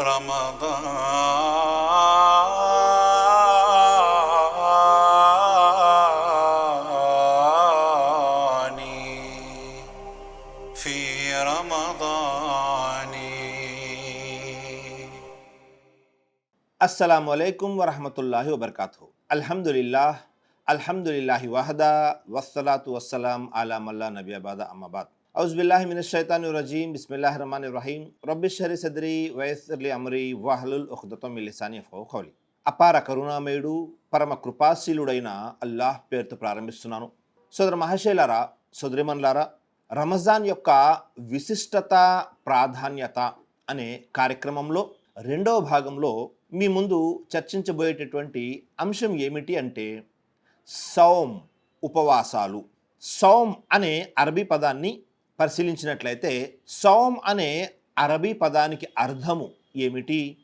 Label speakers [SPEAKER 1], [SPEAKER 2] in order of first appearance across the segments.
[SPEAKER 1] رمضان في رمضان
[SPEAKER 2] السلام عليكم ورحمة الله وبركاته. الحمد لله الحمد لله وحده والصلاة والسلام على ملا نبي بعد أما بعد. రజీం బిస్మిల్లాహి రహమాన్ రహీం రబ్బిషరి సద్రి వయస్సర్లి అమరి వాహలుల్ ఉఖదతం మిలిసాని ఖౌలి అపార కరుణామయుడు పరమ కృపాశీలుడైన అల్లాహ్ పేరుతో ప్రారంభిస్తున్నాను. సోదర మహాశైలారా సోదరిమన్లారా రమజాన్ యొక్క విశిష్టత ప్రాధాన్యత అనే కార్యక్రమంలో రెండవ భాగంలో మీ ముందు చర్చించబోయేటటువంటి అంశం ఏమిటి అంటే సౌమ్ ఉపవాసాలు. సౌమ్ అనే అరబీ పదాన్ని పరిశీలించినట్లయితే సౌమ్ అనే అరబీ పదానికి అర్థము ఏమిటి?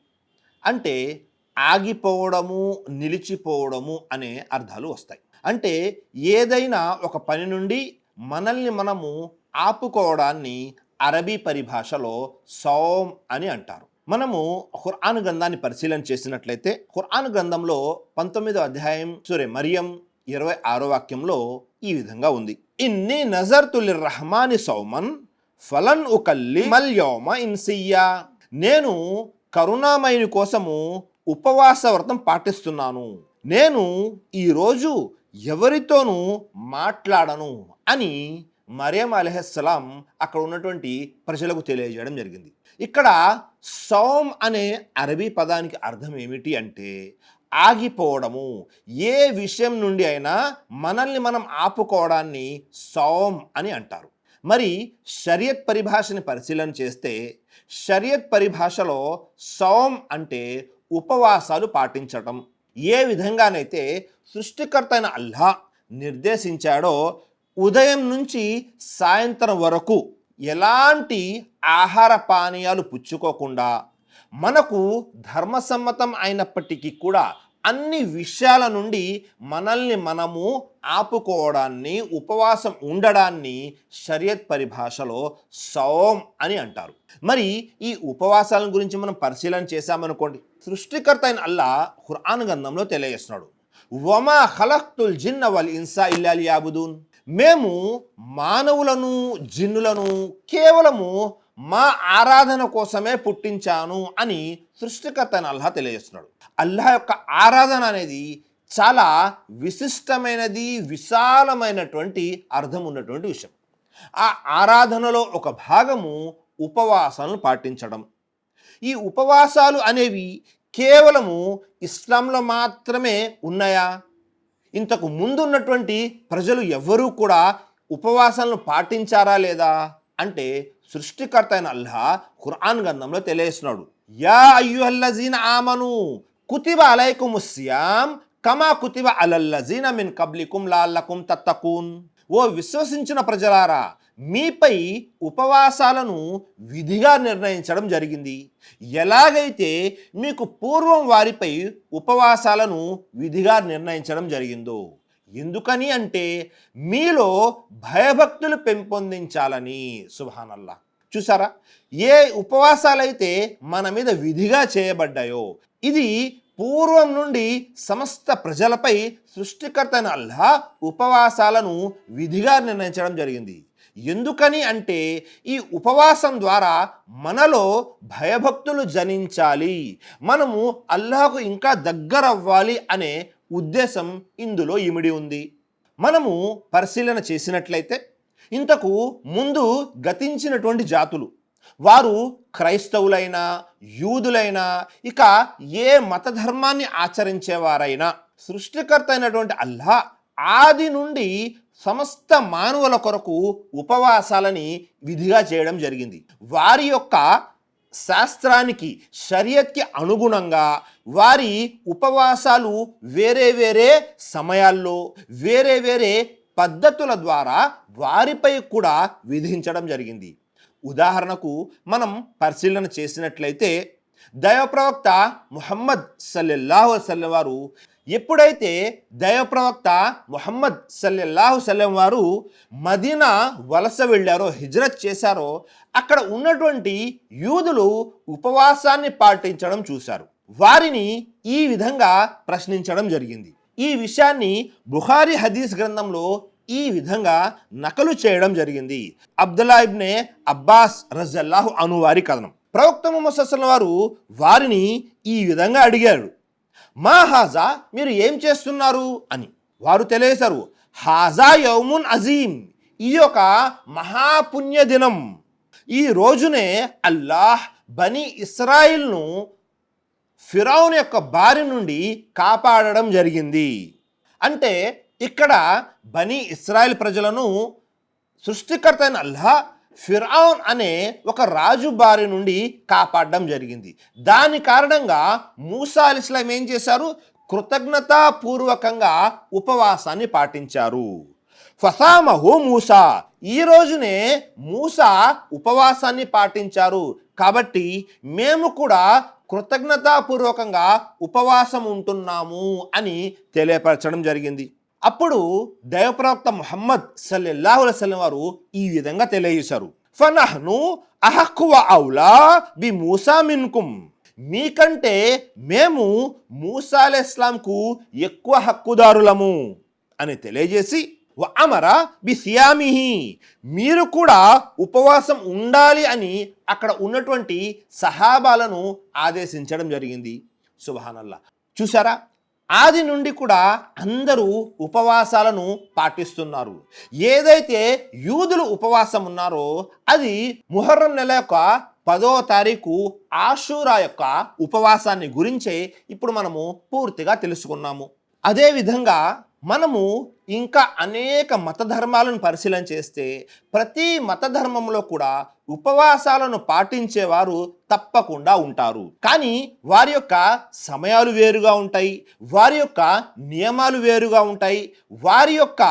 [SPEAKER 2] అంటే ఆగిపోవడము నిలిచిపోవడము అనే అర్థాలు వస్తాయి. అంటే ఏదైనా ఒక పని నుండి మనల్ని మనము ఆపుకోవడాన్ని అరబీ పరిభాషలో సౌమ్ అని అంటారు. మనము ఖుర్ఆన్ గ్రంథాన్ని పరిశీలన చేసినట్లయితే ఖుర్ఆన్ గ్రంథంలో పంతొమ్మిదో అధ్యాయం సూర్య మరియం ఇరవై ఆరో వాక్యంలో ఈ విధంగా ఉంది. ఇన్ని నజర్తుల్ రహమాని సౌమన్ ఫలన్ ఉకల్లి మల్యోమ ఇన్సియ్యా. నేను కరుణామయుని కోసము ఉపవాస వ్రతం పాటిస్తున్నాను. నేను ఈరోజు ఎవరితోనూ మాట్లాడను అని మరియం అలహస్సలాం అక్కడ ఉన్నటువంటి ప్రజలకు తెలియజేయడం జరిగింది. ఇక్కడ సౌమ్ అనే అరబీ పదానికి అర్థం ఏమిటి అంటే ఆగిపోవడము. ఏ విషయం నుండి అయినా మనల్ని మనం ఆపుకోవడాన్ని సౌమ్ అని అంటారు. మరి షరియత్ పరిభాషని పరిశీలన చేస్తే షరియత్ పరిభాషలో సౌమ్ అంటే ఉపవాసాలు పాటించటం. ఏ విధంగానైతే సృష్టికర్త అయిన అల్లా నిర్దేశించాడో ఉదయం నుంచి సాయంత్రం వరకు ఎలాంటి ఆహార పానీయాలు పుచ్చుకోకుండా మనకు ధర్మసమ్మతం అయినప్పటికీ కూడా అన్ని విషయాల నుండి మనల్ని మనము ఆపుకోవడాన్ని ఉపవాసం ఉండడాన్ని షరియత్ పరిభాషలో సౌమ్ అని అంటారు. మరి ఈ ఉపవాసాల గురించి మనం పరిశీలన చేశామనుకోండి సృష్టికర్త అయిన అల్లా ఖుర్ఆన్ గంధంలో తెలియజేస్తున్నాడు. వమా ఖలక్తుల్ జిన్న వల్ ఇన్సా ఇల్లాలి యాబుదూన్ మేము మానవులను జిన్నులను కేవలము మా ఆరాధన కోసమే పుట్టించాను అని సృష్టికర్త అయిన అల్లాహ్ తెలియజేస్తున్నాడు. అల్లాహ్ యొక్క ఆరాధన అనేది చాలా విశిష్టమైనది విశాలమైనటువంటి అర్థం ఉన్నటువంటి విషయం. ఆ ఆరాధనలో ఒక భాగము ఉపవాసాలను పాటించడం. ఈ ఉపవాసాలు అనేవి కేవలము ఇస్లాంలో మాత్రమే ఉన్నాయా? ఇంతకు ముందున్నటువంటి ప్రజలు ఎవ్వరూ కూడా ఉపవాసాలను పాటించారా లేదా? అంటే సృష్టికర్త అయిన అల్లా ఖురాన్ గంధంలో తెలియజేస్తున్నాడు. యా అయ్యుహల్లజీన ఆమను కుతిబ అలైకుం కమా కుతిబ అలల్లజీన మిన్ కబ్లికుం లాల్లకుం తత్తకూన్ ఓ విశ్వసించిన ప్రజలారా మీపై ఉపవాసాలను విధిగా నిర్ణయించడం జరిగింది. ఎలాగైతే మీకు పూర్వం వారిపై ఉపవాసాలను విధిగా నిర్ణయించడం జరిగిందో ఎందుకని అంటే మీలో భయభక్తులు పెంపొందించాలని. సుభానల్లా. చూసారా? ఏ ఉపవాసాలైతే మన మీద విధిగా చేయబడ్డాయో ఇది పూర్వం నుండి సమస్త ప్రజలపై సృష్టికర్తైన అల్లా ఉపవాసాలను విధిగా నిర్ణయించడం జరిగింది. ఎందుకని అంటే ఈ ఉపవాసం ద్వారా మనలో భయభక్తులు జనించాలి. మనము అల్లాహకు ఇంకా దగ్గర అవ్వాలి అనే ఉద్దేశం ఇందులో ఇమిడి ఉంది. మనము పరిశీలన చేసినట్లయితే ఇంతకు ముందు గతించినటువంటి జాతులు వారు క్రైస్తవులైనా యూదులైనా ఇక ఏ మతధర్మాన్ని ఆచరించేవారైనా సృష్టికర్త అయినటువంటి అల్లా ఆది నుండి సమస్త మానవుల కొరకు ఉపవాసాలని విధిగా చేయడం జరిగింది. వారి యొక్క శాస్త్రానికి షరియత్కి అనుగుణంగా వారి ఉపవాసాలు వేరే వేరే సమయాల్లో వేరే వేరే పద్ధతుల ద్వారా వారిపై కూడా విధించడం జరిగింది. ఉదాహరణకు మనం పరిశీలన చేసినట్లయితే దైవ ప్రవక్త ముహమ్మద్ సల్లెల్లాహు వసల్లం వారు ఎప్పుడైతే దైవ ప్రవక్త ముహమ్మద్ సల్లెల్లాహు సల్లం వారు మదీనా వలస వెళ్ళారో హిజ్రత్ చేశారో అక్కడ ఉన్నటువంటి యూదులు ఉపవాసాన్ని పాటించడం చూశారు. వారిని ఈ విధంగా ప్రశ్నించడం జరిగింది. ఈ విషయాన్ని బుహారి హదీస్ గ్రంథంలో ఈ విధంగా నకలు చేయడం జరిగింది. అబ్దుల్లా ఇబ్నే అబ్బాస్ రజల్లాహు అనువారి కథనం. ప్రవక్త ముహమ్మద్ వారు వారిని ఈ విధంగా అడిగారు. మా హాజా మీరు ఏం చేస్తున్నారు అని. వారు తెలియసారు హాజా యౌమున్ అజీం ఇది ఒక మహాపుణ్య దినం. ఈ రోజునే అల్లాహ్ బనీ ఇస్రాయిల్ను ఫిరౌన్ యొక్క బారి నుండి కాపాడడం జరిగింది. అంటే ఇక్కడ బనీ ఇస్రాయల్ ప్రజలను సృష్టికర్త అయిన అల్లా ఫిరాన్ అనే ఒక రాజు బారి నుండి కాపాడడం జరిగింది. దాని కారణంగా మూసా అలిస్లాం ఏం చేశారు? కృతజ్ఞతాపూర్వకంగా ఉపవాసాన్ని పాటించారు. ఫసామహు మూసా. ఈ రోజునే మూసా ఉపవాసాన్ని పాటించారు. కాబట్టి మేము కూడా కృతజ్ఞతాపూర్వకంగా ఉపవాసం ఉంటున్నాము అని తెలియపరచడం జరిగింది. అప్పుడు దైవప్రవక్త ముహమ్మద్ సల్లెల్లాహు వసల్లం వారు ఈ విధంగా తెలియజేశారు. ఫనహ్ను అహక్కువ ఔలా బి మూసా మిన్కుం. మీకంటే మేము మూసా ఇస్లాంకు ఎక్కువ హక్కుదారులము. అని తెలియజేసి వ అమర బి సియామిహి. మీరు కూడా ఉపవాసం ఉండాలి అని అక్కడ ఉన్నటువంటి సహాబాలను ఆదేశించడం జరిగింది. సుభానల్లా. చూసారా ఆది నుండి కూడా అందరూ ఉపవాసాలను పాటిస్తున్నారు. ఏదైతే యూదులు ఉపవాసం ఉన్నారో అది ముహర్రం నెల యొక్క పదో తారీఖు ఆషూరా యొక్క ఉపవాసాన్ని గురించే ఇప్పుడు మనము పూర్తిగా తెలుసుకున్నాము. అదేవిధంగా మనము ఇంకా అనేక మత ధర్మాలను పరిశీలన చేస్తే ప్రతి మత ధర్మంలో కూడా ఉపవాసాలను పాటించేవారు తప్పకుండా ఉంటారు. కానీ వారి యొక్క సమయాలు వేరుగా ఉంటాయి వారి యొక్క నియమాలు వేరుగా ఉంటాయి వారి యొక్క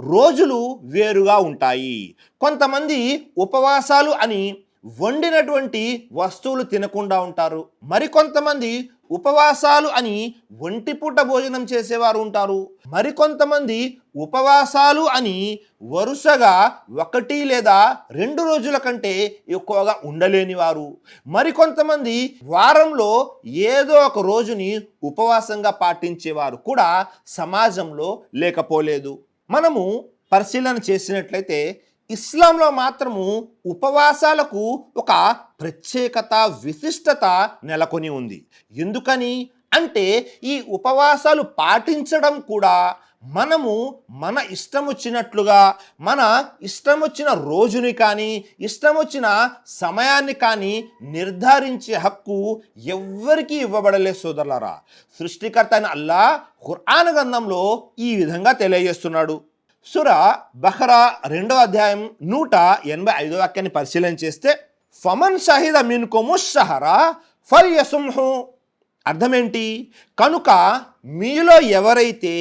[SPEAKER 2] రోజులు వేరుగా ఉంటాయి. కొంతమంది ఉపవాసాలు అని వండినటువంటి వస్తువులు తినకుండా ఉంటారు. మరికొంతమంది ఉపవాసాలు అని ఒంటిపూట భోజనం చేసేవారు ఉంటారు. మరికొంతమంది ఉపవాసాలు అని వరుసగా ఒకటి లేదా రెండు రోజుల కంటే ఎక్కువగా ఉండలేని వారు మరికొంతమంది వారంలో ఏదో ఒక రోజుని ఉపవాసంగా పాటించేవారు కూడా సమాజంలో లేకపోలేదు. మనము పరిశీలన చేసినట్లయితే ఇస్లాంలో మాత్రము ఉపవాసాలకు ఒక ప్రత్యేకత విశిష్టత నెలకొని ఉంది. ఎందుకని అంటే ఈ ఉపవాసాలు పాటించడం కూడా మనము మన ఇష్టం వచ్చినట్లుగా మన ఇష్టం వచ్చిన రోజుని కానీ ఇష్టం వచ్చిన సమయాన్ని కానీ నిర్ధారించే హక్కు ఎవ్వరికీ ఇవ్వబడలే సోదరులారా. సృష్టికర్త అయిన అల్లా ఖుర్ఆన్ గ్రంథంలో ఈ విధంగా తెలియజేస్తున్నాడు. సుర బహ్రా రెండవ అధ్యాయం నూట ఎనభై ఐదో వాక్యాన్ని పరిశీలన చేస్తే ఫమన్ షహిద మిన్కొము షహరా ఫల్ యసుంహు అర్థమేంటి? కనుక మీలో ఎవరైతే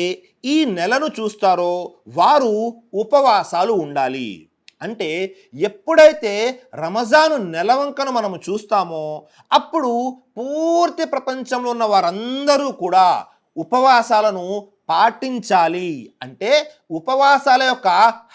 [SPEAKER 2] ఈ నెలను చూస్తారో వారు ఉపవాసాలు ఉండాలి. అంటే ఎప్పుడైతే రమజాను నెలవంకను మనము చూస్తామో అప్పుడు పూర్తి ప్రపంచంలో ఉన్న వారందరూ కూడా ఉపవాసాలను పాటించాలి అంటే ఉపవాసాల యొక్క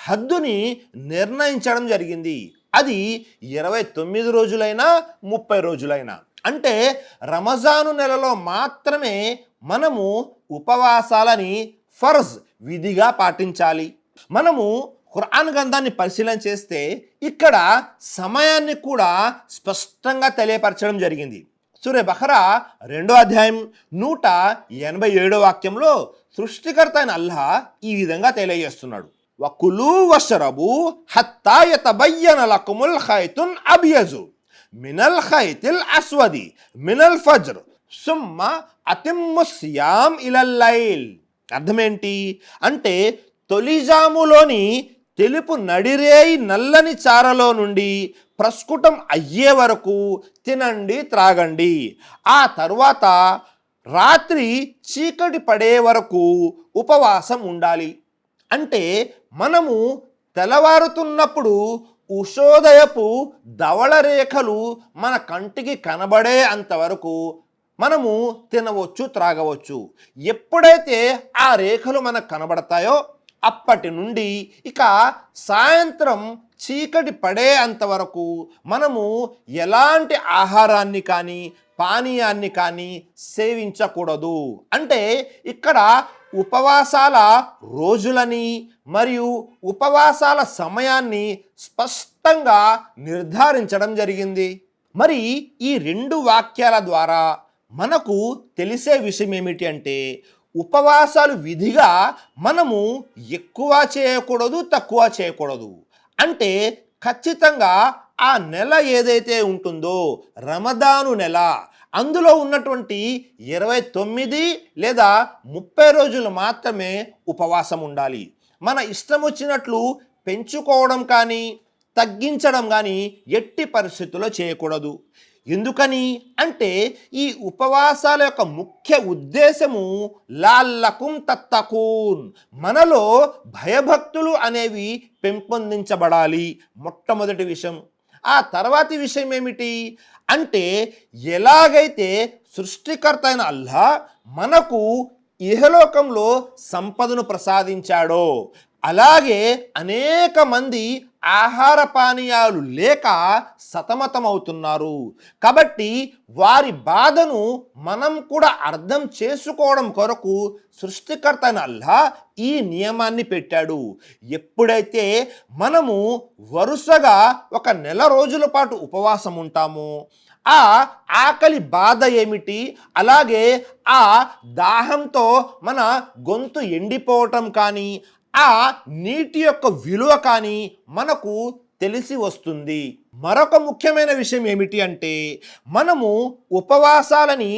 [SPEAKER 2] హద్దుని నిర్ణయించడం జరిగింది. అది ఇరవై తొమ్మిది రోజులైనా ముప్పై రోజులైనా. అంటే రమజాను నెలలో మాత్రమే మనము ఉపవాసాలని ఫర్జ్ విధిగా పాటించాలి. మనము ఖురాన్ గ్రంథాన్ని పరిశీలన చేస్తే ఇక్కడ సమయాన్ని కూడా స్పష్టంగా తెలియపరచడం జరిగింది. సూర్య బహరా రెండో అధ్యాయం నూట ఎనభై ఏడో వాక్యంలో సృష్టికర్త అయిన అల్లా ఈ విధంగా తెలియజేస్తున్నాడు. వకులు వషరబు హత్తాయత యతబయ్యన లకుముల్ ఖైతున్ అబియజు మినల్ ఖైతిల్ అస్వది మినల్ ఫజ్ర్ సుమ్మ అతిమ్ముస్యాం ఇలల్లైల్ ఇలల్ లైల్. అర్థమేంటి? అంటే తొలిజాములోని తెలుపు నడిరేయి నల్లని చారలో నుండి ప్రస్ఫుటం అయ్యే వరకు తినండి త్రాగండి. ఆ తర్వాత రాత్రి చీకటి పడే వరకు ఉపవాసం ఉండాలి. అంటే మనము తెల్లవారుతున్నప్పుడు ఉషోదయపు ధవళ రేఖలు మన కంటికి కనబడే అంతవరకు మనము తినవచ్చు త్రాగవచ్చు. ఎప్పుడైతే ఆ రేఖలు మనకు కనబడతాయో అప్పటి నుండి ఇక సాయంత్రం చీకటి పడే అంతవరకు మనము ఎలాంటి ఆహారాన్ని కానీ పానీయాన్ని కానీ సేవించకూడదు. అంటే ఇక్కడ ఉపవాసాల రోజులని మరియు ఉపవాసాల సమయాన్ని స్పష్టంగా నిర్ధారించడం జరిగింది. మరి ఈ రెండు వాక్యాల ద్వారా మనకు తెలిసే విషయం ఏమిటి అంటే ఉపవాసాలు విధిగా మనము ఎక్కువ చేయకూడదు తక్కువ చేయకూడదు. అంటే ఖచ్చితంగా ఆ నెల ఏదైతే ఉంటుందో రమదాను నెల అందులో ఉన్నటువంటి ఇరవై తొమ్మిది లేదా ముప్పై రోజులు మాత్రమే ఉపవాసం ఉండాలి. మన ఇష్టం వచ్చినట్లు పెంచుకోవడం కానీ తగ్గించడం కానీ ఎట్టి పరిస్థితుల్లో చేయకూడదు. ఎందుకని అంటే ఈ ఉపవాసాల యొక్క ముఖ్య ఉద్దేశము లాల్లకుం తత్తకూన్ మనలో భయభక్తులు అనేవి పెంపొందించబడాలి. మొట్టమొదటి విషయం. ఆ తర్వాతి విషయం ఏమిటి? అంటే ఎలాగైతే సృష్టికర్త అయిన అల్లా మనకు ఇహలోకంలో సంపదను ప్రసాదించాడో అలాగే అనేక మంది ఆహార పానీయాలు లేక సతమతమవుతున్నారు. కాబట్టి వారి బాధను మనం కూడా అర్థం చేసుకోవడం కొరకు సృష్టికర్త అల్లా ఈ నియమాన్ని పెట్టాడు. ఎప్పుడైతే మనము వరుసగా ఒక నెల రోజుల పాటు ఉపవాసం ఉంటామో ఆ ఆకలి బాధ ఏమిటి? అలాగే ఆ దాహంతో మన గొంతు ఎండిపోవటం కానీ ఆ నీటి యొక్క విలువ కానీ మనకు తెలిసి వస్తుంది. మరొక ముఖ్యమైన విషయం ఏమిటి అంటే మనము ఉపవాసాలని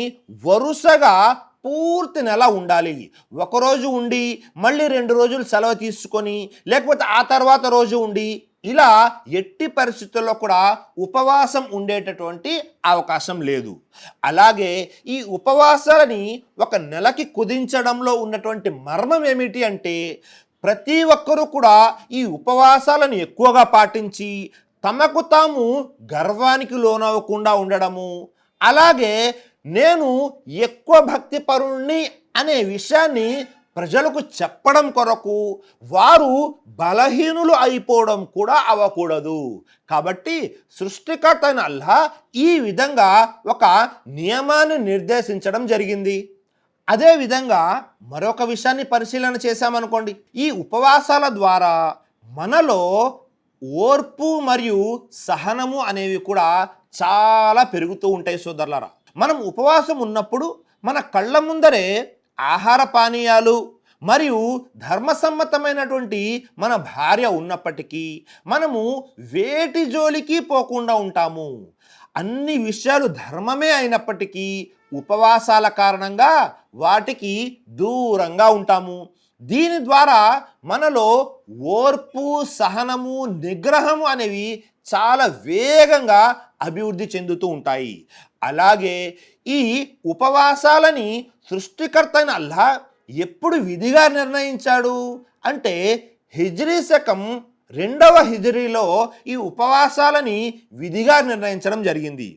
[SPEAKER 2] వరుసగా పూర్తి నెల ఉండాలి. ఒకరోజు ఉండి మళ్ళీ రెండు రోజులు సెలవు తీసుకొని లేకపోతే ఆ తర్వాత రోజు ఉండి ఇలా ఎట్టి పరిస్థితుల్లో కూడా ఉపవాసం ఉండేటటువంటి అవకాశం లేదు. అలాగే ఈ ఉపవాసాలని ఒక నెలకి కుదించడంలో ఉన్నటువంటి మర్మం ఏమిటి అంటే ప్రతి ఒక్కరూ కూడా ఈ ఉపవాసాలను ఎక్కువగా పాటించి తమకు తాము గర్వానికి లోనవ్వకుండా ఉండడము. అలాగే నేను ఎక్కువ భక్తి పరుణ్ణి అనే విషయాన్ని ప్రజలకు చెప్పడం కొరకు వారు బలహీనులు అయిపోవడం కూడా అవ్వకూడదు. కాబట్టి సృష్టికర్త అయిన అల్లా ఈ విధంగా ఒక నియమాన్ని నిర్దేశించడం జరిగింది. అదేవిధంగా మరొక విషయాన్ని పరిశీలన చేశామనుకోండి. ఈ ఉపవాసాల ద్వారా మనలో ఓర్పు మరియు సహనము అనేవి కూడా చాలా పెరుగుతూ ఉంటాయి సోదరులరా. మనం ఉపవాసం ఉన్నప్పుడు మన కళ్ళ ముందరే ఆహార పానీయాలు మరియు ధర్మసమ్మతమైనటువంటి మన భార్య ఉన్నప్పటికీ మనము వేటి జోలికి పోకుండా ఉంటాము. అన్ని విషయాలు ధర్మమే అయినప్పటికీ ఉపవాసాల కారణంగా వాటికి దూరంగా ఉంటాము. దీని ద్వారా మనలో ఓర్పు సహనము నిగ్రహము అనేవి చాలా వేగంగా అభివృద్ధి చెందుతూ ఉంటాయి. అలాగే ఈ ఉపవాసాలని సృష్టికర్త అయిన అల్లా ఎప్పుడు విధిగా నిర్ణయించాడు? అంటే హిజ్రీ శకం రెండవ హిజరీలో ఈ ఉపవాసాలని విధిగా నిర్ణయించడం జరిగింది.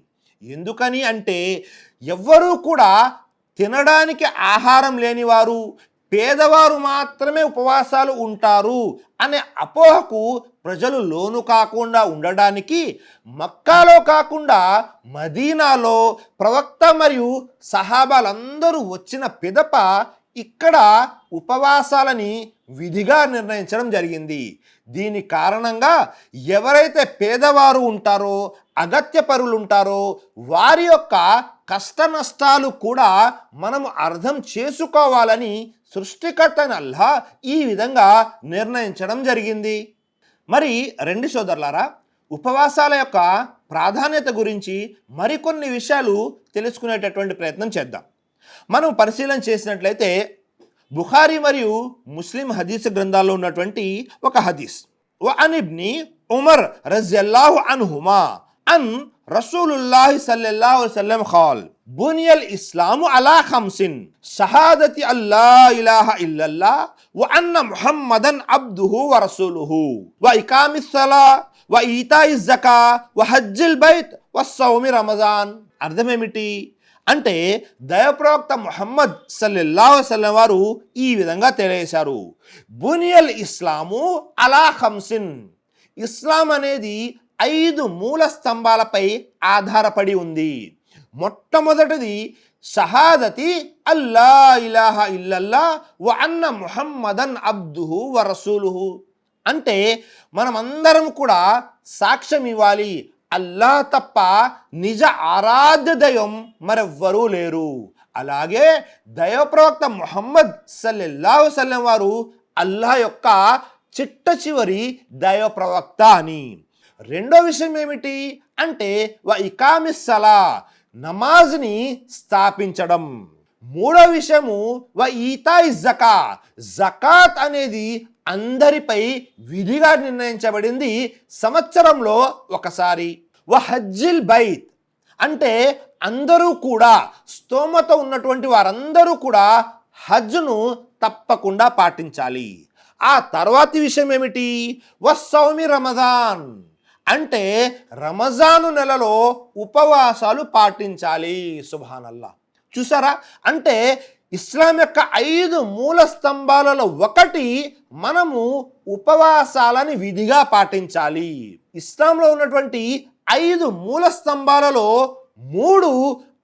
[SPEAKER 2] ఎందుకని అంటే ఎవ్వరూ కూడా తినడానికి ఆహారం లేనివారు పేదవారు మాత్రమే ఉపవాసాలు ఉంటారు అనే అపోహకు ప్రజలు లోను కాకుండా ఉండడానికి మక్కాలో కాకుండా మదీనాలో ప్రవక్త మరియు సహాబాలందరూ వచ్చిన పిదప ఇక్కడ ఉపవాసాలని విధిగా నిర్ణయించడం జరిగింది. దీని కారణంగా ఎవరైతే పేదవారు ఉంటారో అగత్యపరులు ఉంటారో వారి యొక్క కష్ట నష్టాలు కూడా మనం అర్థం చేసుకోవాలని సృష్టికర్త అల్లా ఈ విధంగా నిర్ణయించడం జరిగింది. మరి రెండు సోదరులారా ఉపవాసాల యొక్క ప్రాధాన్యత గురించి మరికొన్ని విషయాలు తెలుసుకునేటటువంటి ప్రయత్నం చేద్దాం. మనం పరిశీలన చేసినట్లయితే బుఖారీ మరియు ముస్లిం హదీస్ గ్రంథాల్లో ఉన్నటువంటి ఒక హదీస్. వ అనిబ్ని ఉమర్ రజల్లాహు అన్హుమా అన్ రసూలుల్లాహి సల్లల్లాహు అలైహి వసల్లం ఖాల్ బునియల్ ఇస్లాము అలా ఖమ్సిన్ షహాదతి అల్లా ఇలాహ ఇల్లల్లా వ అన్న ముహమ్మదన్ అబ్దుహు వ రసూలుహు వ ఇకామిస్ సలా వ ఈతా జకా వ హజ్జిల్ బైత్ వ సౌమి రమజాన్ అర్థమేమిటి అంటే దయప్రవక్త మొహమ్మద్ సల్లల్లాహు వసల్లం వారు ఈ విధంగా తెలియజేశారు. బునియల్ ఇస్లాము అలా హంసిన్ ఇస్లాం అనేది ఐదు మూల స్తంభాలపై ఆధారపడి ఉంది. మొట్టమొదటిది షహాదతి అల్లా ఇలాహ ఇల్లల్లా వ అన్న ముహమ్మదన్ అబ్దుహు వ రసూలుహు అంటే మనమందరం కూడా సాక్ష్యం ఇవ్వాలి అల్లా తప్ప నిజ ఆరాధ్య దయం మరెవ్వరూ లేరు. అలాగే దైవప్రవక్త మొహమ్మద్ సల్లెల్లాహు సల్లం వారు అల్లా యొక్క చిట్ట చివరి దైవ ప్రవక్త అని. రెండో విషయం ఏమిటి అంటే వ ఇకామిస్సలా నమాజ్ని స్థాపించడం. మూడో విషయము వ ఈతాయి జకా జకాత్ అనేది అందరిపై విధిగా నిర్ణయించబడింది సంవత్సరంలో ఒకసారి. వహజ్జిల్ బైత్ అంటే అందరూ కూడా స్తోమత ఉన్నటువంటి వారందరూ కూడా హజ్ను తప్పకుండా పాటించాలి. ఆ తర్వాతి విషయం ఏమిటి? వస్సౌమి రమజాన్ అంటే రమజాను నెలలో ఉపవాసాలు పాటించాలి. సుభానల్లా. చూసారా? అంటే ఇస్లాం యొక్క ఐదు మూల స్తంభాలలో ఒకటి మనము ఉపవాసాలని విధిగా పాటించాలి. ఇస్లాంలో ఉన్నటువంటి ఐదు మూల స్తంభాలలో మూడు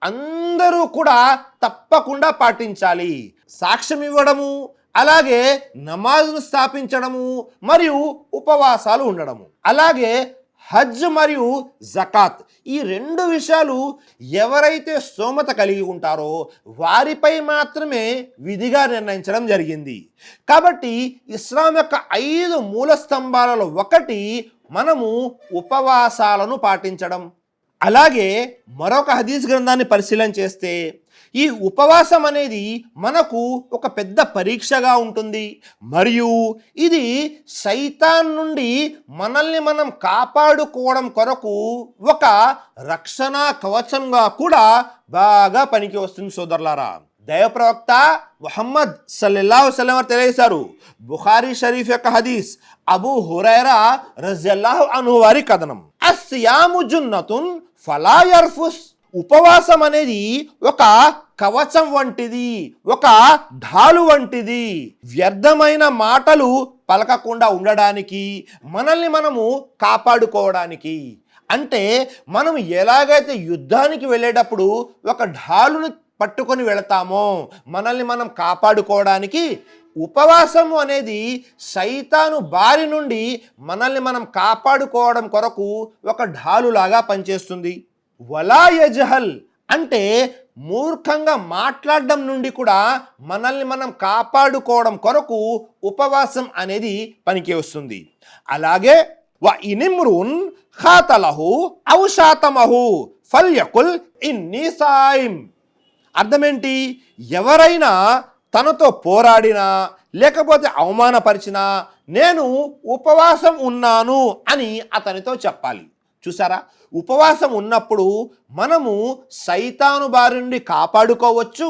[SPEAKER 2] అందరూ కూడా తప్పకుండా పాటించాలి. సాక్ష్యం ఇవ్వడము అలాగే నమాజ్ను స్థాపించడము మరియు ఉపవాసాలు ఉండడము. అలాగే హజ్ మరియు జకాత్ ఈ రెండు విషయాలు ఎవరైతే స్తోమత కలిగి ఉంటారో వారిపై మాత్రమే విధిగా నిర్ణయించడం జరిగింది. కాబట్టి ఇస్లాం యొక్క ఐదు మూల స్తంభాలలో ఒకటి మనము ఉపవాసాలను పాటించడం. అలాగే మరొక హదీస్ గ్రంథాన్ని పరిశీలన చేస్తే ఈ ఉపవాసం అనేది మనకు ఒక పెద్ద పరీక్షగా ఉంటుంది. మరియు ఇది సైతాన్ నుండి మనల్ని మనం కాపాడుకోవడం కొరకు ఒక రక్షణ కవచంగా కూడా బాగా పనికి వస్తుంది సోదరులారా. దైవప్రవక్త మొహమ్మద్ సల్లల్లాహు సలం వారు తెలియజేశారు. బుఖారీ షరీఫ్ యొక్క హదీస్ అబు హురైరా రజల్లాహు అను వారి కథనం. అస్యాము జున్నతున్ ఫలా యర్ఫుస్. ఉపవాసం అనేది ఒక కవచం వంటిది ఒక ఢాలు వంటిది. వ్యర్థమైన మాటలు పలకకుండా ఉండడానికి మనల్ని మనము కాపాడుకోవడానికి. అంటే మనం ఎలాగైతే యుద్ధానికి వెళ్ళేటప్పుడు ఒక ఢాలును పట్టుకొని వెళతామో మనల్ని మనం కాపాడుకోవడానికి ఉపవాసము అనేది సైతాను బారి నుండి మనల్ని మనం కాపాడుకోవడం కొరకు ఒక ఢాలులాగా పనిచేస్తుంది. వలా యజహల్ అంటే మూర్ఖంగా మాట్లాడడం నుండి కూడా మనల్ని మనం కాపాడుకోవడం కొరకు ఉపవాసం అనేది పనికి వస్తుంది. అలాగే వ ఇనిమ్రున్ ఖాతలహు ఔషాతమహు ఫల్యకుల్ ఇన్ని సాయిం. అర్థమేంటి? ఎవరైనా తనతో పోరాడినా లేకపోతే అవమానపరిచినా నేను ఉపవాసం ఉన్నాను అని అతనితో చెప్పాలి. చూసారా? ఉపవాసం ఉన్నప్పుడు మనము సైతాను బారి నుండి కాపాడుకోవచ్చు.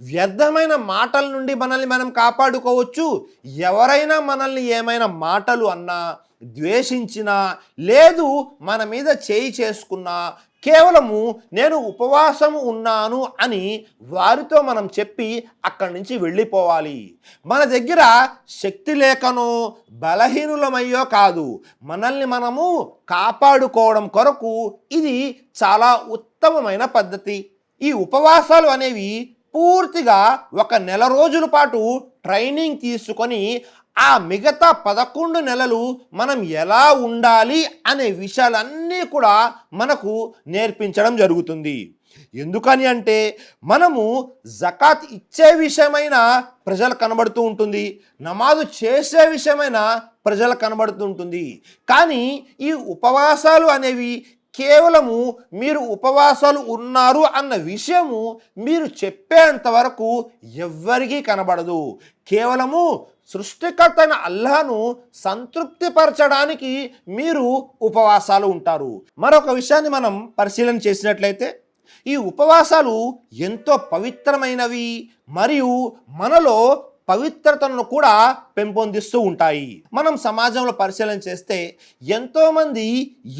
[SPEAKER 2] వ్యర్థమైన మాటల నుండి మనల్ని మనం కాపాడుకోవచ్చు. ఎవరైనా మనల్ని ఏమైనా మాటలు అన్నా ద్వేషించినా లేదు మన మీద చేయి చేసుకున్నా కేవలము నేను ఉపవాసము ఉన్నాను అని వారితో మనం చెప్పి అక్కడి నుంచి వెళ్ళిపోవాలి. మన దగ్గర శక్తి లేకనో బలహీనులమయ్యో కాదు. మనల్ని మనము కాపాడుకోవడం కొరకు ఇది చాలా ఉత్తమమైన పద్ధతి. ఈ ఉపవాసాలు అనేవి పూర్తిగా ఒక నెల రోజుల పాటు ట్రైనింగ్ తీసుకొని ఆ మిగతా పదకొండు నెలలు మనం ఎలా ఉండాలి అనే విషయాలన్నీ కూడా మనకు నేర్పించడం జరుగుతుంది. ఎందుకని అంటే మనము జకాత్ ఇచ్చే విషయమైన ప్రజలు కనబడుతూ ఉంటుంది నమాజు చేసే విషయమైన ప్రజలు కనబడుతూ ఉంటుంది. కానీ ఈ ఉపవాసాలు అనేవి కేవలము మీరు ఉపవాసాలు ఉన్నారు అన్న విషయము మీరు చెప్పేంత వరకు ఎవ్వరికీ కనబడదు. కేవలము సృష్టికర్త అయిన అల్లాను సంతృప్తిపరచడానికి మీరు ఉపవాసాలు ఉంటారు. మరొక విషయాన్ని మనం పరిశీలన చేసినట్లయితే ఈ ఉపవాసాలు ఎంతో పవిత్రమైనవి మరియు మనలో పవిత్రతను కూడా పెంపొందిస్తూ ఉంటాయి. మనం సమాజంలో పరిశీలన చేస్తే ఎంతోమంది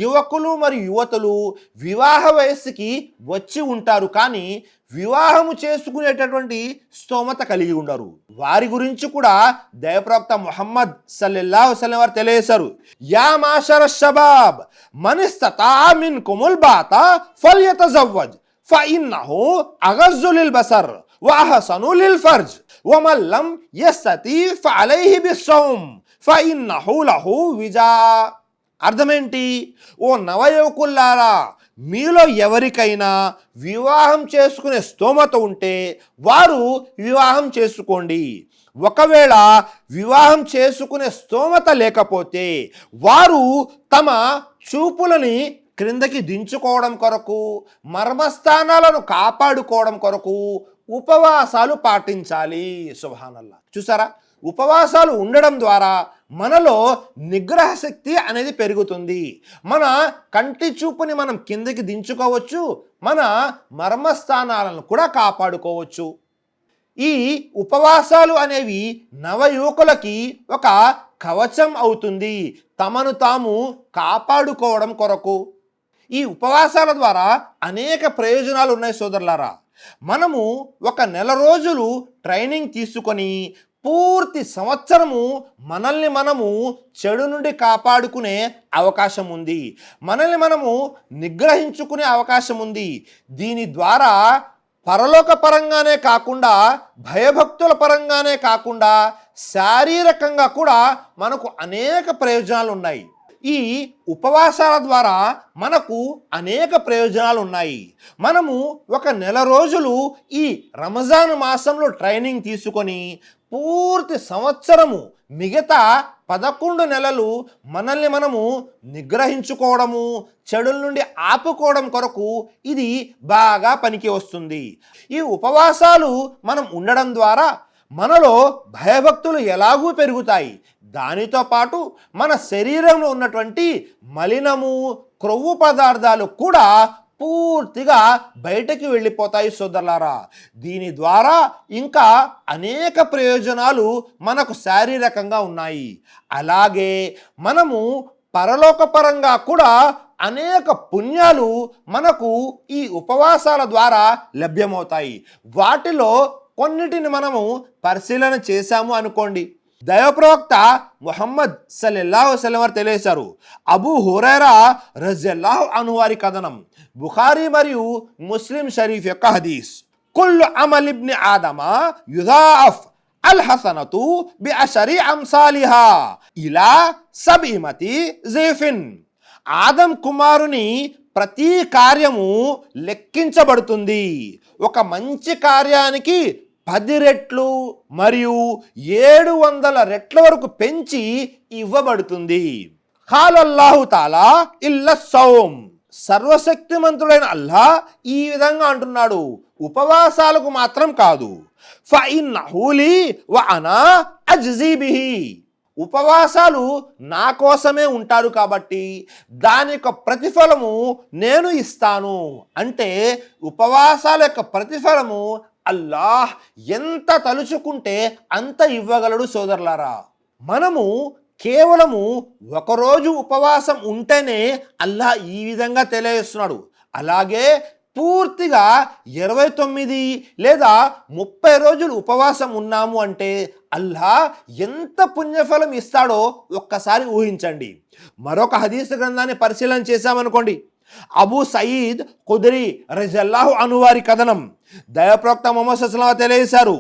[SPEAKER 2] యువకులు మరియు యువతులు వివాహ వయస్సుకి వచ్చి ఉంటారు. కానీ వివాహము చేసుకునేటటువంటి స్తోమత కలిగి ఉండరు. వారి గురించి కూడా దయప్రవక్త మొహమ్మద్ సల్లెల్లా సల్లం వారు తెలియజేశారు. యా మాషర షబాబ్ మనిస్తతా మిన్ కుముల్ బాత ఫల్యతజవ్వజ్ ఫఇన్నహు అగజ్జులిల్ బసర్ వాహసను లిల్ ఫర్జ్ వమల్లం యస్తతి ఫఅలైహి బిస్సౌమ్ ఫఇన్నహు లహు విజా. అర్థమేంటి? ఓ నవయువకుల్లారా మీలో ఎవరికైనా వివాహం చేసుకునే స్తోమత ఉంటే వారు వివాహం చేసుకోండి. ఒకవేళ వివాహం చేసుకునే స్తోమత లేకపోతే వారు తమ చూపులని క్రిందకి దించుకోవడం కొరకు మర్మస్థానాలను కాపాడుకోవడం కొరకు ఉపవాసాలు పాటించాలి. సుభానల్లా. చూసారా? ఉపవాసాలు ఉండడం ద్వారా మనలో నిగ్రహ శక్తి అనేది పెరుగుతుంది. మన కంటి చూపుని మనం కిందకి దించుకోవచ్చు. మన మర్మస్థానాలను కూడా కాపాడుకోవచ్చు. ఈ ఉపవాసాలు అనేవి నవయువకులకి ఒక కవచం అవుతుంది. తమను తాము కాపాడుకోవడం కొరకు. ఈ ఉపవాసాల ద్వారా అనేక ప్రయోజనాలు ఉన్నాయి సోదరులారా. మనము ఒక నెల రోజులు ట్రైనింగ్ తీసుకొని పూర్తి సంవత్సరము మనల్ని మనము చెడు నుండి కాపాడుకునే అవకాశం ఉంది మనల్ని మనము నిగ్రహించుకునే అవకాశం ఉంది దీని ద్వారా పరలోక పరంగానే కాకుండా భయభక్తుల పరంగానే కాకుండా శారీరకంగా కూడా మనకు అనేక ప్రయోజనాలు ఉన్నాయి ఈ ఉపవాసాల ద్వారా మనకు అనేక ప్రయోజనాలు ఉన్నాయి మనము ఒక నెల రోజులు ఈ రమజాన్ మాసంలో ట్రైనింగ్ తీసుకొని పూర్తి సంవత్సరము మిగతా పదకొండు నెలలు మనల్ని మనము నిగ్రహించుకోవడము చెడుల నుండి ఆపుకోవడం కొరకు ఇది బాగా పనికి వస్తుంది. ఈ ఉపవాసాలు మనం ఉండడం ద్వారా మనలో భయభక్తులు ఎలాగూ పెరుగుతాయి. దానితో పాటు మన శరీరంలో ఉన్నటువంటి మలినము క్రొవ్వు పదార్థాలు కూడా పూర్తిగా బయటకి వెళ్ళిపోతాయి సోదరులారా. దీని ద్వారా ఇంకా అనేక ప్రయోజనాలు మనకు శారీరకంగా ఉన్నాయి. అలాగే మనము పరలోకపరంగా కూడా అనేక పుణ్యాలు మనకు ఈ ఉపవాసాల ద్వారా లభ్యమవుతాయి. వాటిలో కొన్నిటిని మనము పరిశీలన చేశాము అనుకోండి. దైవప్రవక్త మొహమ్మద్ సల్లెల్లాహు వసల్లం వారు తెలియజేశారు. అబు హురైరా రజల్లాహు అను వారి కథనం. బుఖారీ మరియు ముస్లిం షరీఫ్ యొక్క హదీస్. కుల్ అమల్ ఇబ్ని ఆదమ యుదాఫ్ అల్ హసనతు బి అషరి అంసాలిహా ఇలా సబీమతి జేఫిన్ ఆదం కుమారుని ప్రతి కార్యము లెక్కించబడుతుంది. ఒక మంచి కార్యానికి పది రెట్లు మరియు ఏడు వందల రెట్ల వరకు పెంచి ఇవ్వబడుతుంది. ఖాలల్లాహు తాలా ఇల్ల సౌమ్ సర్వశక్తిమంతుడైన అల్లా ఈ విధంగా అంటున్నాడు. ఉపవాసాలకు మాత్రం కాదు. ఫైన్నహూలి వ అనా అజ్జీబిహి ఉపవాసాలు నా కోసమే ఉంటారు కాబట్టి దాని యొక్క ప్రతిఫలము నేను ఇస్తాను. అంటే ఉపవాసాల యొక్క ప్రతిఫలము అల్లాహ్ ఎంత తలుచుకుంటే అంత ఇవ్వగలడు సోదరులారా. మనము కేవలము ఒకరోజు ఉపవాసం ఉంటేనే అల్లాహ్ ఈ విధంగా తెలియజేస్తున్నాడు. అలాగే పూర్తిగా ఇరవై తొమ్మిది లేదా ముప్పై రోజులు ఉపవాసం ఉన్నాము అంటే అల్లా ఎంత పుణ్యఫలం ఇస్తాడో ఒక్కసారి ఊహించండి. మరొక హదీస్ గ్రంథాన్ని పరిశీలన చేశామనుకోండి. అబూ సయీద్ కుదిరి రజల్లాహు అనువారి కథనం. దయప్రోక్త మొహమ్మద్ సుస్లా తెలియజేశారు.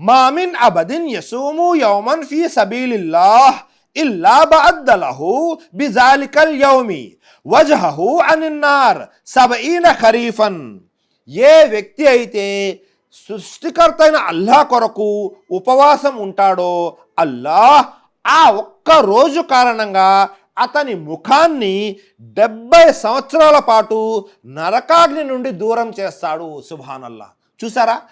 [SPEAKER 2] మామిన్ అబదిన్ యసూము యౌమన్ ఫీ సబీలిల్లాహ్ ఇల్లా బద్దలహు బిజాలికల్ యౌమి వజహహు అనిన్నార్ సబఈన ఖరీఫన్. ఏ వ్యక్తి అయితే సృష్టికర్త అయిన అల్లాహ్ కొరకు ఉపవాసం ఉంటాడో అల్లాహ్ ఆ ఒక్క రోజు కారణంగా అతని ముఖాన్ని డెబ్బై సంవత్సరాల పాటు నరకాగ్ని నుండి దూరం చేస్తాడు. సుభానల్లా. చూసారా?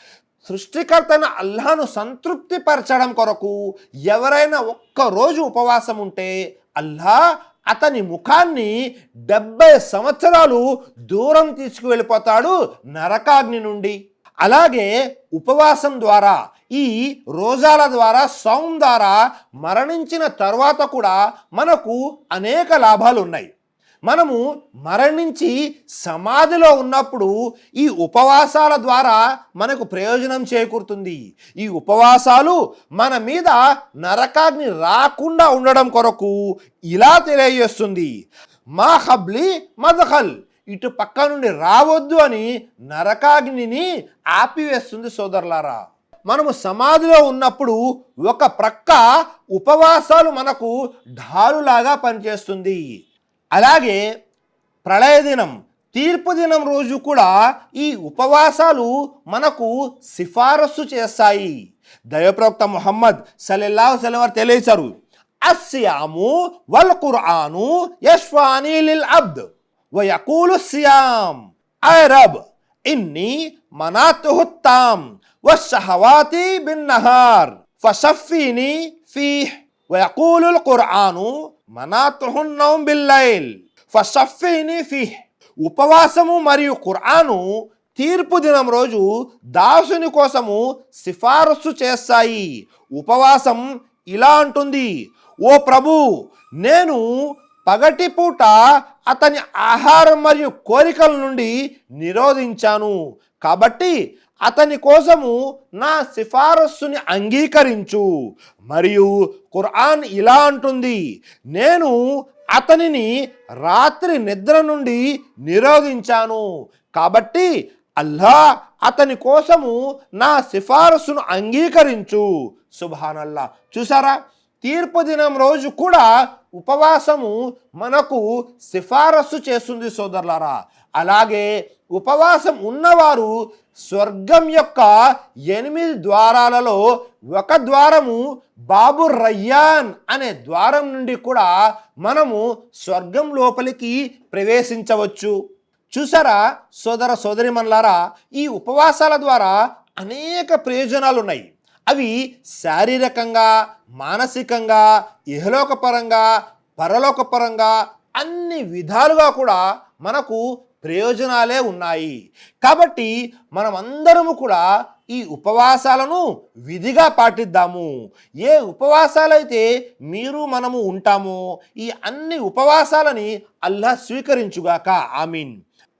[SPEAKER 2] సృష్టికర్త అల్లాను సంతృప్తి పరచడం కొరకు ఎవరైనా ఒక్క రోజు ఉపవాసం ఉంటే అల్లా అతని ముఖాన్ని డెబ్బై సంవత్సరాలు దూరం తీసుకువెళ్ళిపోతాడు నరకాగ్ని నుండి. అలాగే ఉపవాసం ద్వారా ఈ రోజాల ద్వారా సౌం ద్వారా మరణించిన తర్వాత కూడా మనకు అనేక లాభాలు ఉన్నాయి మనము మరణించి సమాధిలో ఉన్నప్పుడు ఈ ఉపవాసాల ద్వారా మనకు ప్రయోజనం చేకూరుతుంది. ఈ ఉపవాసాలు మన మీద నరకాగ్ని రాకుండా ఉండడం కొరకు ఇలా తెలియజేస్తుంది. మా హబ్లి మదహల్ ఇటు పక్క నుండి రావద్దు అని నరకాగ్నిని ఆపివేస్తుంది సోదరులారా. మనము సమాధిలో ఉన్నప్పుడు ఒక ప్రక్క ఉపవాసాలు మనకు ఢాలులాగా పనిచేస్తుంది. అలాగే ప్రళయ దినం తీర్పు దినం రోజు కూడా ఈ ఉపవాసాలు మనకు సిఫారసు చేస్తాయి. దైవప్రవక్త మొహమ్మద్ సలెల్లా సెలవర్ తెలియచారు అస్యాము వల్ ఖుర్ఆను యశ్వాని లిల్ అబ్ద్ వయకూలు సియామ్ అరబ్ ఇన్ని మనాతుహు తామ్ والشهوات بالنهار فشفيني فيه ويقول القرآن مناته النوم بالليل فشفيني فيه ఉపవాసము మరియు ఖుర్ఆను తీర్పు దినం రోజు దాసుని కోసము సిఫారసు చేస్తాయి ఉపవాసం ఇలా అంటుంది ఓ ప్రభు నేను పగటిపూట అతని ఆహారం మరియు కోరికల నుండి నిరోధించాను కాబట్టి అతని కోసము నా సిఫారస్సుని అంగీకరించు. మరియు ఖురాన్ ఇలా అంటుంది నేను అతనిని రాత్రి నిద్ర నుండి నిరోధించాను. కాబట్టి అల్లా అతని కోసము నా సిఫారసును అంగీకరించు. సుభానల్లా చూసారా తీర్పు దినం రోజు కూడా ఉపవాసము మనకు సిఫారసు చేస్తుంది సోదరులారా. అలాగే ఉపవాసం ఉన్నవారు స్వర్గం యొక్క ఎనిమిది ద్వారాలలో ఒక ద్వారము బాబు రయ్యాన్ అనే ద్వారం నుండి కూడా మనము స్వర్గం లోపలికి ప్రవేశించవచ్చు. చూసారా సోదర సోదరి మనలారా ఈ ఉపవాసాల ద్వారా అనేక ప్రయోజనాలు ఉన్నాయి అవి శారీరకంగా మానసికంగా ఇహలోకపరంగా పరలోకపరంగా అన్ని విధాలుగా కూడా మనకు ప్రయోజనాలే ఉన్నాయి. కాబట్టి మనం అందరము కూడా ఈ ఉపవాసాలను విధిగా పాటిద్దాము. ఏ ఉపవాసాలైతే మీరు మనము ఉంటామో ఈ అన్ని ఉపవాసాలని అల్లా స్వీకరించుగాక. ఆమీన్.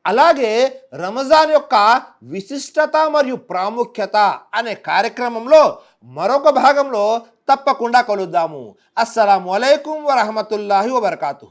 [SPEAKER 2] అలాగే రమజాన్ యొక్క విశిష్టత మరియు ప్రాముఖ్యత అనే కార్యక్రమంలో మరొక భాగంలో తప్పకుండా కలుద్దాము. అస్సలం వలైకుం వరహమతుల్లాహి వబర్కాతు